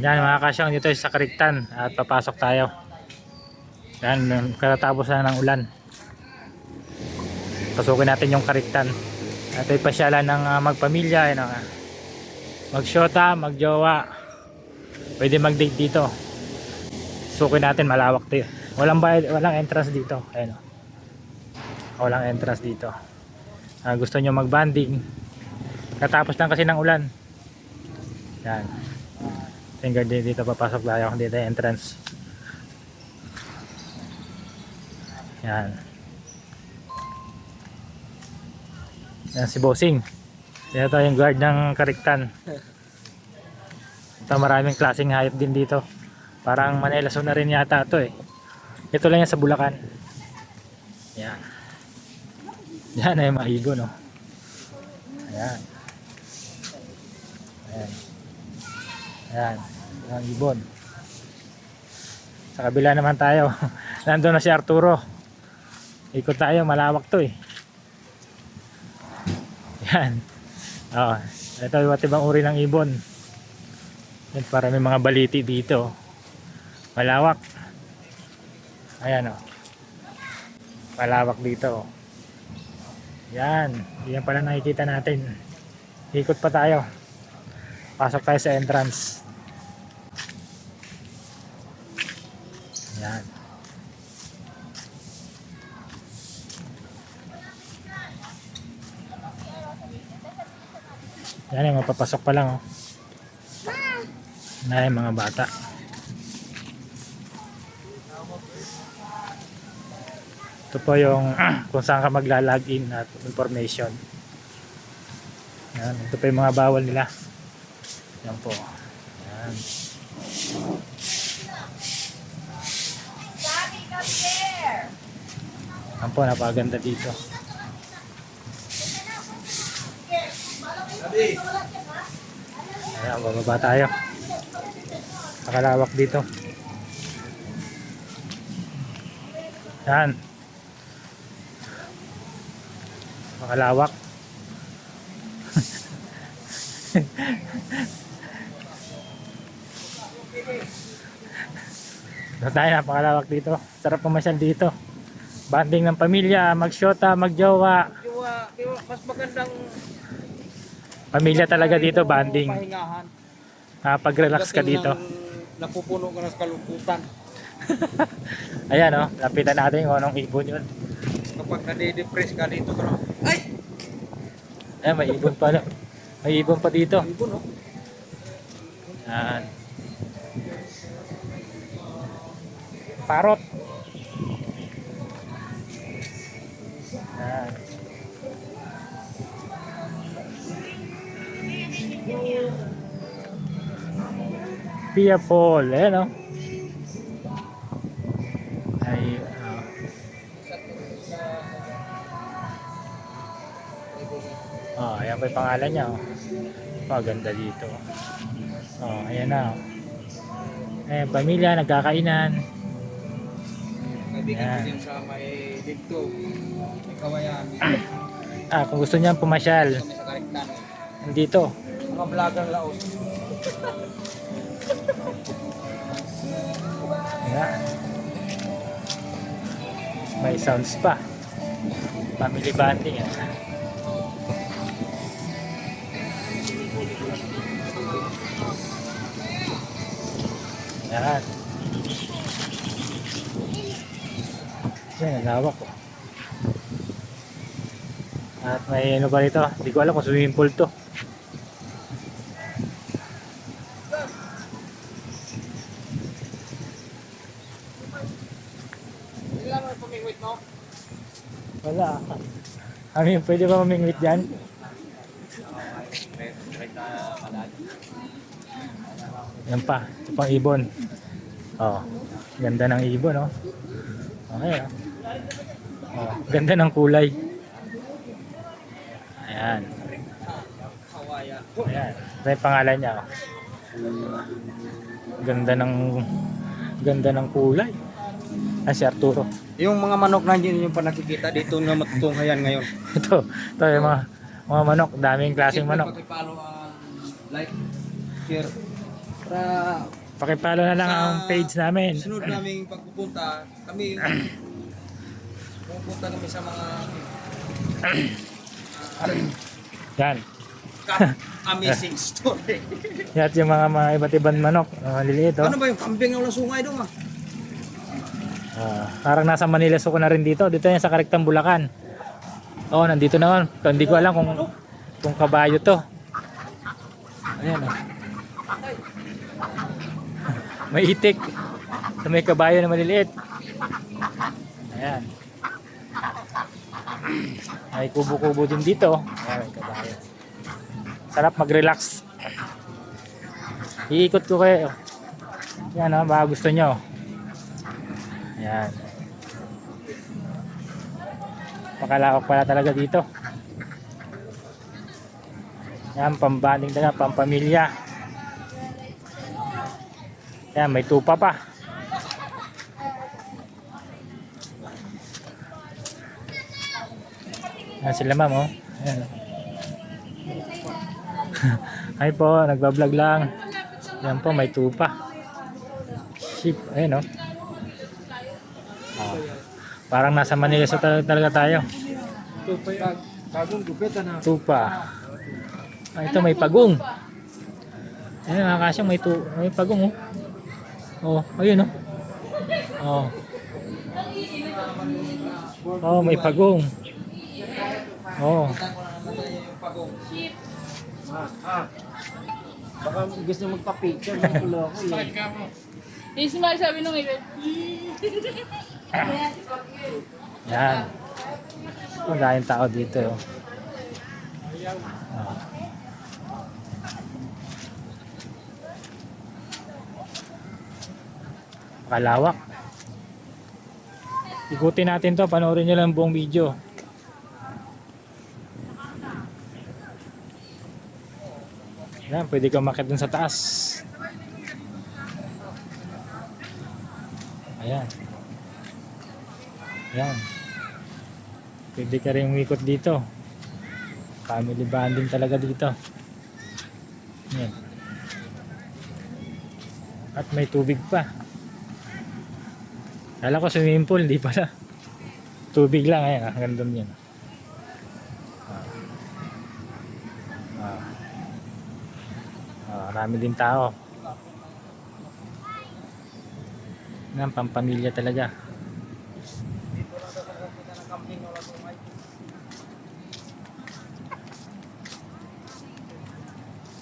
Yan mga kasyang dito sa Kariktan at papasok tayo. Yan, katatapos na ng ulan. Pasukin natin yung Kariktan. At ito'y pasyalan ng ah, magpamilya, ano, ah, magsyota, magjowa. Pwede mag-date dito. Sukin natin malawak dito. Walang bayad, walang entrance dito. Ayun. oh. Walang entrance dito. Ah, gusto nyo mag-banding. Katapos lang kasi ng ulan. Yan. Finger din dito papasok tayo. Dito yung entrance. Yan. Yan si Bossing. Dito yung guard ng Kariktan. Ito maraming klaseng hayop din dito. Parang Manila Zoo na rin yata ito eh. Ito lang yan sa Bulacan. Yan. Yan ay ibon no. Ayan. Ayan. Ayan. Ang ibon. Sa kabila naman tayo. Nandun na si Arturo. Ikot tayo. Malawak to eh. Yan. Oh, ito iba't ibang uri ng ibon. Yan, para may mga baliti dito. Malawak. Ayan oh. Malawak dito. oh. Yan. Yan pala nakikita natin. Ikot pa tayo. Pasok tayo sa entrance. Yan. Yan yung mapapasok pa lang oh. Na yung mga bata. Ito po yung kung saan ka magla-login at information. Yan, ito po yung mga bawal nila. Yan po. Yan. Yan po, napakaganda dito. Ayan, bababa tayo. Nakalawak dito. Yan. Makalawak. Doon tayo, napakalawak dito. Sarap pumasyal dito. Banding ng pamilya, magsyota, magjowa. Kiwa, mas magandang Pamilya talaga dito, banding. pahingahan. Nakapag-relax ka Pagdating dito. ng Napupuno ka sa kalungkutan. Ayan oh, lapitan natin kung anong ibon yun. Kapag nade-depress ka dito ka na, ay! Ayan, may ibon pa. no? May ibon pa dito. Ibon oh. Yan. Parot. Pia Paul, ayan o. Ay, ah, Oh, ayan pa yung pangalan niya. Oh. Paganda dito. Oh, ayan na. Oh. Ayan, pamilya, nagkakainan. Kaibigan ko Yan. din sa may dito. May kawayan. Ah, kung gusto niya pumasyal, Kami sa karektan. nandito. Mga vlogger laos. Ayan. May sounds pa. Family bonding. Ah. Yan. Yan, ang lawak. At may ano ba dito? Hindi ko alam kung swimming pool to. Wala. Kami, pwede ba mamingwit dyan? Yan pa, ito pang ibon. Oh, ganda ng ibon, oh. Okay, oh. Oh ganda ng kulay. Ayan. Ayan. Ito yung pangalan niya, oh. Ganda ng ganda ng kulay. Ah, si Arturo. Yung mga manok na hindi nyo pa nakikita, dito na matutunghayan ngayon. ito, ito yung mga, mga manok. Daming klaseng manok. Pakipalo ang like, share, Para Pakipalo na lang ang page namin. sunod naming pagpupunta, kami pupunta kami sa mga Yan. amazing story. Yan yung mga, mga iba't ibang manok. Mga maliliit oh. Ano ba yung kambing na walang sungay doon ah? Ah, parang nasa Manila Suko na rin dito. Dito yan sa Karektang Bulacan. Oo, nandito naman. Hindi ko alam kung kung kabayo to. Ayan oh. May itik. Sa may kabayo na maliliit. Ayan. May kubo-kubo din dito. Ayan, kabayo. Sarap mag-relax. Iikot ko kayo. Yan oh, baka gusto nyo. Ayan. Pakalawak pala talaga dito. Yan, pambanding talaga, pampamilya. Yan, may tupa pa. Yan sila ma'am, oh. Ayan. Hi po, nagbablog lang. Yan po, may tupa. Sheep, ayun oh. Ah, parang nasa Manila sa tal- talaga tayo. Ito pa yung bagong gupit na. Tupa. Ah, ito may pagong. Ayun, mga kasyang may, tu may pagong oh. Oh, ayun oh. Oh. Oh, may pagong. Oh. Baka gusto magpa-picture ng ulo ko eh. Yung smile sabi nung iba. Yan. Ang daming tao dito. Oh. Ah. Kalawak. Ikutin natin to, panoorin nyo lang buong video. Yan, pwede kang makit dun sa taas. Ayan. Yan. Pwede ka rin umikot dito. Family bonding talaga dito. Yan. At may tubig pa. Kala ko swimming pool, di pala. Tubig lang, ayan, ah, hanggang doon yan. Ah. Ah. Ah, marami din tao. Yan, pampamilya talaga.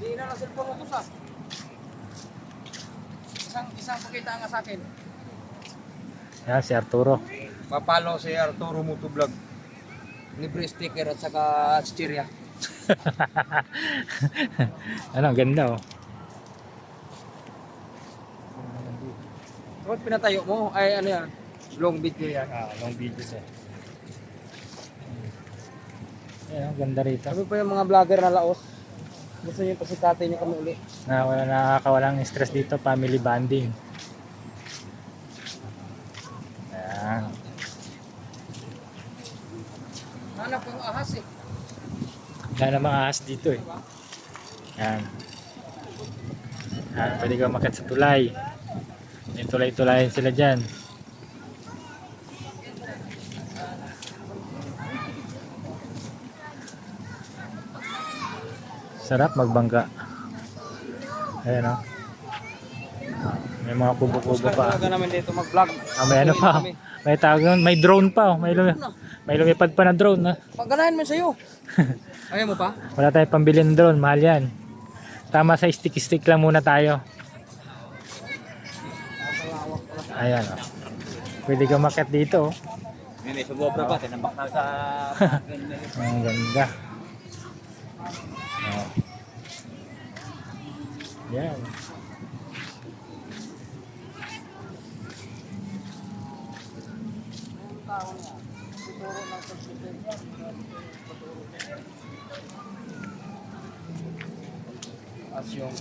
Di na lang cellphone mo sa. Isang isang pakita nga sa akin. Yan, si Arturo. Papalo si Arturo Muto Vlog. Libre sticker at saka stereo. ano, ganda oh. Bakit pinatayo mo? Ay ano yan? Long video yan. Ah, long video siya. Yan, ang ganda rito. Sabi pa yung mga vlogger na laos. Gusto niyo pasikatin niyo kami uli. Na wala nakakawalang stress dito, family bonding. Ayan. Hanap ko yung ahas eh. Wala namang ahas dito eh. Yan. Yan, pwede ka umakyat sa tulay. May tulay-tulayan sila dyan. Sarap magbangga. Ayan o. May mga kubo-kubo Gusto pa. talaga namin dito mag-vlog. Ah, may ano pa. Kami. May tawag. May drone pa. oh. May, lumi, may lumipad pa na drone. ah. Pagganahin mo sa'yo. Ayaw mo pa? Wala tayong pambili ng drone, mahal yan. Tama sa stick-stick lang muna tayo. Ayan o. Pwede ka makat dito. oh. Hindi, sumobra pa. Tinambak na sa... Ang ganda. Oh. Yan. As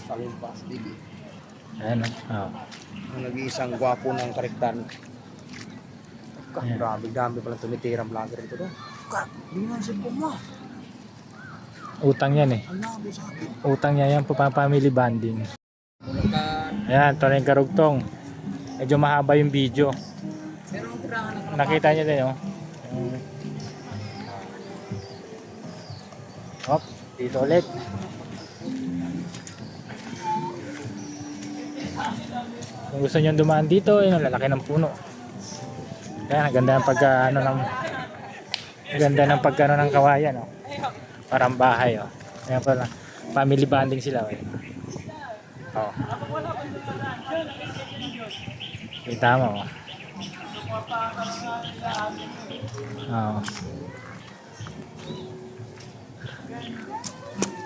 Salimpas TV. Ayan. Oh. Ang nag-iisang gwapo ng karektan. Ka, Ayan. grabe, dami pala tumitirang vlogger ito. Ka, di nga ang cellphone mo. Utang yan eh. Ang sa. Utang niya yan pa family bonding. Bulacan. Ayan, ito na yung karugtong. Medyo mahaba yung video. Ang Nakita niyo din, oh. Hop, dito ulit. Kung gusto niyo dumaan dito, yun, ang lalaki ng puno. Kaya ang ganda ng pagka, ano ng, ganda ng pagka, ano, ng kawayan, oh. Parang bahay, oh. Ayan pala, family bonding sila, oh. Oh. Kita mo, oh. Oo.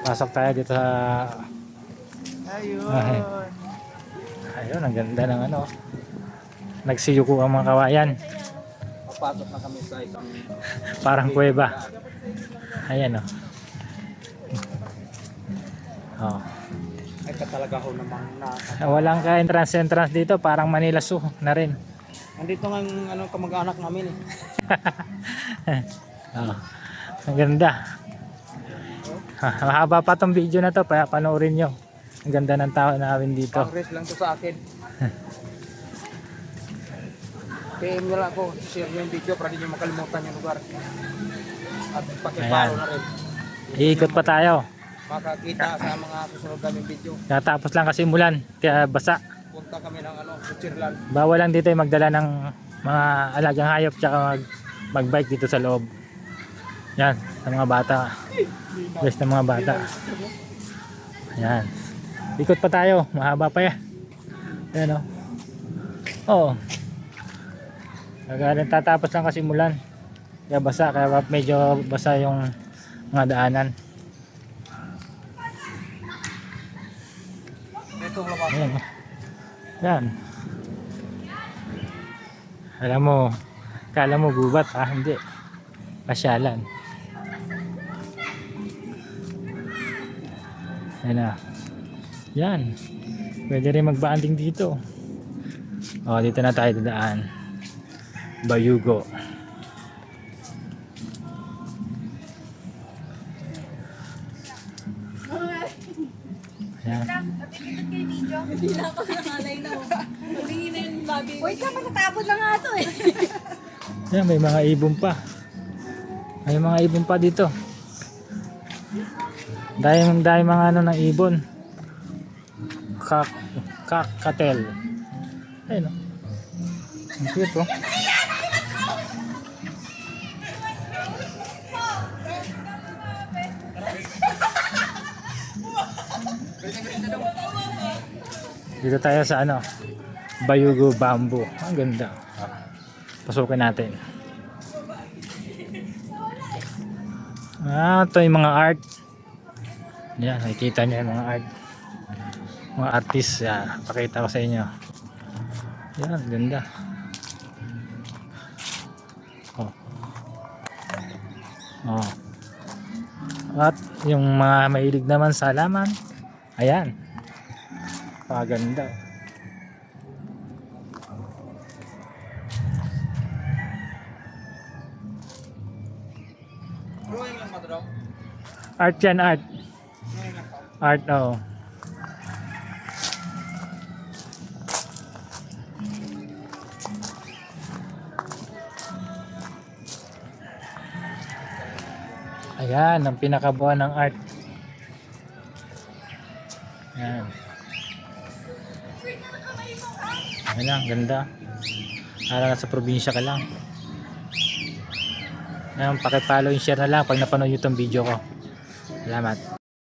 Pasok tayo dito sa... Ayun. Ayun, ang ganda ng ano. Nagsiyuko ang mga kawayan. Papasok na kami sa isang Parang kuweba. Ayan o. Oh. ay katalaga ho namang na Walang ka-entrance entrance dito, parang Manila Zoo na rin. Nandito nga ang ano, kamag-anak namin eh. Oh. Ang ganda. Ha, Mahaba pa tong video na to, panoorin nyo. Ang ganda ng tao namin dito. Congress lang to sa akin. PM nyo lang ako, share nyo yung video para di nyo makalimutan yung lugar. At pakiparo Ayan. na rin. Iikot pa tayo. Makakita sa mga susunod naming video. Katapos lang kasi mulan, kaya basa. Punta kami ng ano, Switzerland. Bawal lang dito yung magdala ng mga alagang hayop tsaka mag, magbike dito sa loob. Yan, sa mga bata. Best ng mga bata. Yan. Ikot pa tayo, mahaba pa yan. Yan o. Oo. Kagaling tatapos lang kasi mulan. Kaya basa, kaya medyo basa yung mga daanan. Labas. Ayan. Yan. Alam mo, kala mo gubat ha? Hindi. Pasyalan. Ayan na. Yan. Pwede rin magbanding dito. O, dito na tayo dadaan. Bayugo. Ayan. Hindi na ako nangalay na. Hulingi na yung babi. Wait ka, matatapon na nga ito eh. Yan, may mga ibon pa. May mga ibon pa dito. Dahil dahil mga ano ng ibon. Kak kakatel. Ayun. oh. Ang cute oh. Dito tayo sa ano, Bayugo Bamboo. Ang ganda. Pasukin natin. Ah, ito yung mga art. Yan, nakikita niyo yung mga art. Mga artist. Yan, pakita ko sa inyo. Yan, ganda. Oh. Oh. At yung mga mahilig naman sa laman. Ayan. Paganda. Art yan, art. Art, oh. Ayan, ang pinakabuo ng art. Ayan. Ayan lang, ganda. Para sa probinsya ka lang. Ayan, pakipollow and share na lang pag napanood nyo itong video ko. Salamat.